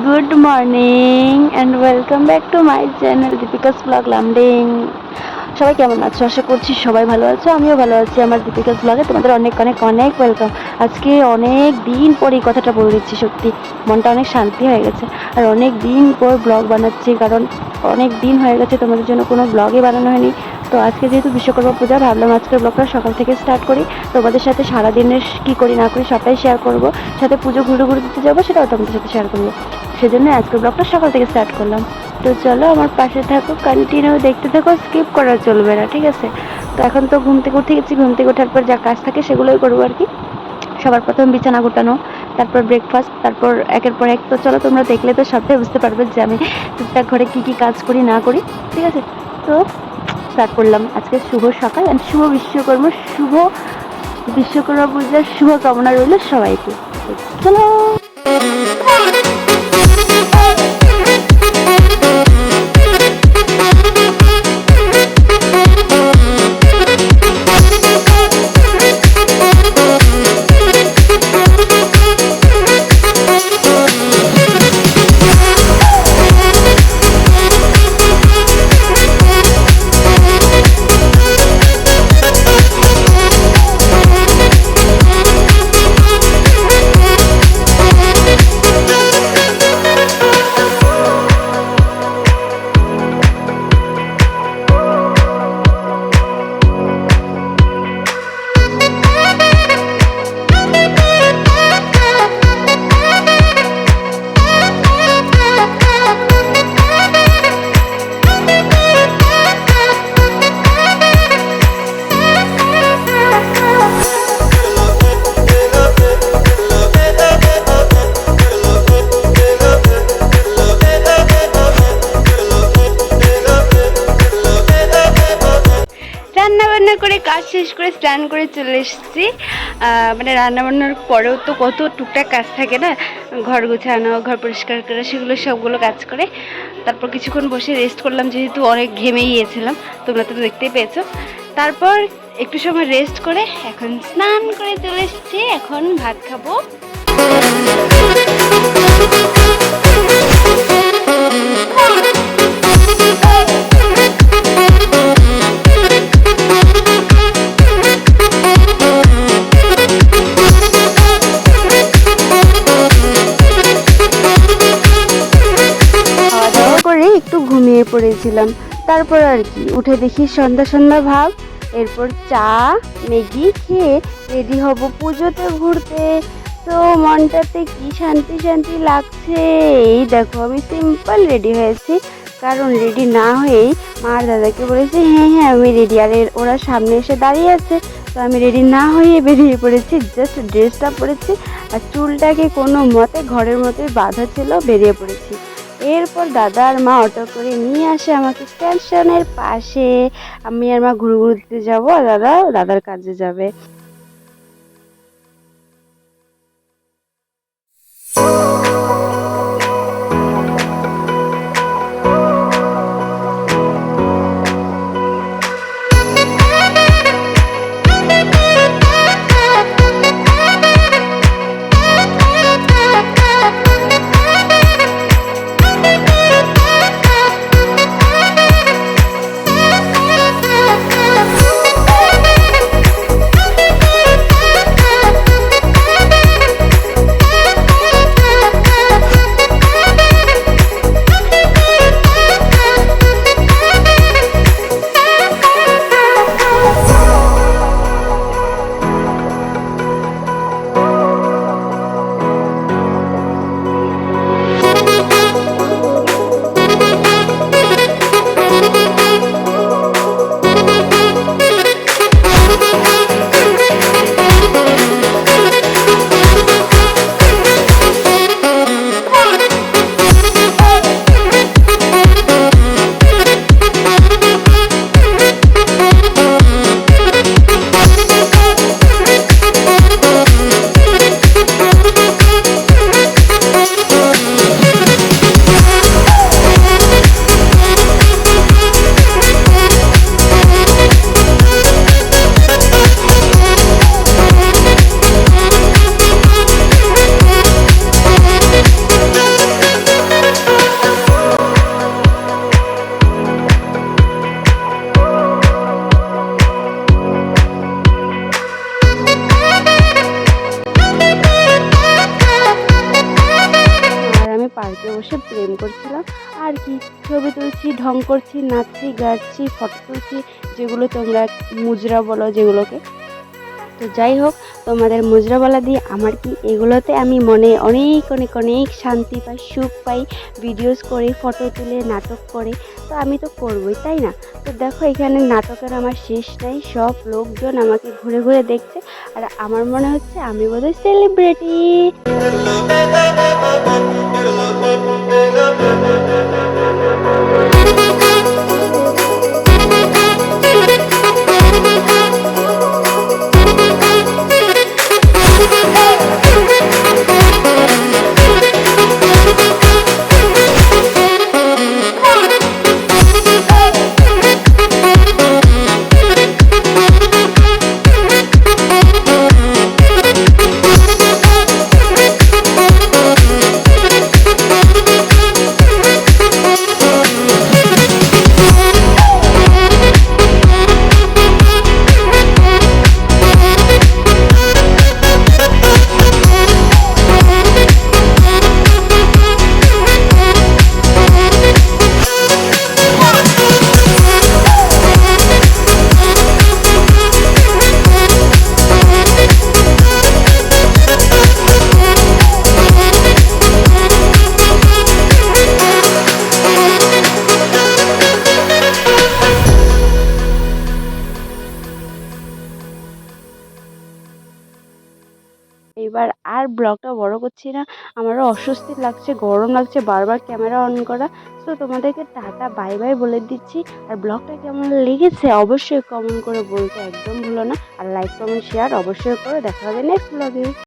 Good morning and welcome back to my channel Deepika's blog Lumding সবাই কেমন আছো? আশা করছি সবাই ভালো আছো, আমিও ভালো আছি আমার দীপিকাস ব্লগে তোমাদের অনেক অনেক অনেক ওয়েলকাম আজকে অনেক দিন পর এই কথাটা বলে দিচ্ছি, সত্যি। মনটা অনেক শান্তি হয়ে গেছে। আর অনেক দিন পর ব্লগ বানাচ্ছি, কারণ অনেক দিন হয়ে গেছে তোমাদের জন্য কোনো ব্লগই বানানো হয়নি। তো আজকে যেহেতু বিশ্বকর্মা পূজা, ভাবলাম আজকের ব্লগটা সকাল থেকে স্টার্ট করি। তোমাদের সাথে সারাদিনের কী করি না করি সবটাই শেয়ার করব। সাথে পুজো ঘুরে ঘুরে দিতে যাব, সেটাও তোমাদের সাথে শেয়ার করব। সেজন্য আজকের ব্লগটা সকাল থেকে স্টার্ট করলাম। তো চলো আমার পাশে থাকো কন্টিনিউ দেখতে থাকো স্কিপ করা চলবে না, ঠিক আছে? তো এখন তো ঘুম থেকে উঠে গেছি, ঘুম থেকে ওঠার পর যা কাজ থাকে সেগুলোই করব আর কি। সবার প্রথম বিছানা গোটানো, তারপর ব্রেকফাস্ট তারপর একের পর এক। তো চলো তোমরা দেখলে তো সবটাই বুঝতে পারবে যে আমি টুকটাক ঘরে কী কী কাজ করি, না করি, ঠিক আছে? তো স্টার্ট করলাম। আজকে শুভ সকাল অ্যান্ড শুভ বিশ্বকর্মা শুভ বিশ্বকর্মা পূজার শুভকামনা রইল সবাইকে। চলো। শেষ করে স্নান করে চলে এসেছি। মানে রান্না বান্নার পরেও তো কত টুকটাক কাজ থাকে না? ঘর গুছানো, ঘর পরিষ্কার করা, সেগুলো সবগুলো কাজ করে। তারপর কিছুক্ষণ বসে রেস্ট করলাম, যেহেতু অনেক ঘেমে গিয়েছিলাম। তোমরা তো দেখতেই পেয়েছ। তারপর একটু সময় রেস্ট করে এখন স্নান করে চলে এসেছি। এখন ভাত খাব। পড়েছিলাম। তারপর আর কি, উঠে দেখি সন্ধ্যা সন্ধ্যা ভাব। এরপর চা, ম্যাগি খেয়ে রেডি হব পুজোতে ঘুরতে। তো মনটাতে কি শান্তি শান্তি লাগছে? এই দেখো, আমি সিম্পল রেডি হয়েছি। কারণ রেডি না হয়েই মার দাদাকে বলেছি হ্যাঁ হ্যাঁ আমি রেডি আর ওরা সামনে এসে দাঁড়িয়ে আছে। তো আমি রেডি না হয়ে বেরিয়ে পড়েছি জাস্ট ড্রেসটা পরেছি। আর চুলটাকে কোনো মতে, ঘরের মতোই বাঁধা ছিল, বেরিয়ে পড়েছি। এরপর দাদা আর মা অটো করে নিয়ে আসে আমাকে স্টেশনের পাশে। আমি আর মা ঘুরে ঘুরতে যাব, আর দাদা, দাদার কাজে যাবে। বসে প্রেম করছিলাম। আর কি, ছবি তুলছি, ঢং করছি, নাচছি, গাচ্ছি ফটো তুলছি, যেগুলো তোমরা মুজরা বলো যেগুলোকে। তো যাই হোক, তোমাদের মুজরাওয়ালা দিয়ে আমার কি এগুলোতে আমি মনে অনেক অনেক অনেক শান্তি পাই, সুখ পাই ভিডিওস করে ফটো তুলে, নাটক করে, তো আমি তো করবই, তাই না? তো দেখো, এখানে নাটকের আমার শেষ নাই, সব লোকজন আমাকে ঘুরে ঘুরে দেখছে, আর আমার মনে হচ্ছে আমি বোধহয় সেলিব্রিটি এবার আর ব্লগটা বড় করছি না। আমারও অস্বস্তি লাগছে, গরম লাগছে, বারবার ক্যামেরা অন করা। তো তোমাদেরকে টাটা, বাই বাই বলে দিচ্ছি। আর ব্লগটা কেমন লেগেছে অবশ্যই কমেন্ট করে বলতে একদম ভুলো না। আর লাইক কমেন্ট শেয়ার অবশ্যই করে দেখা হবে নেক্সট ব্লগে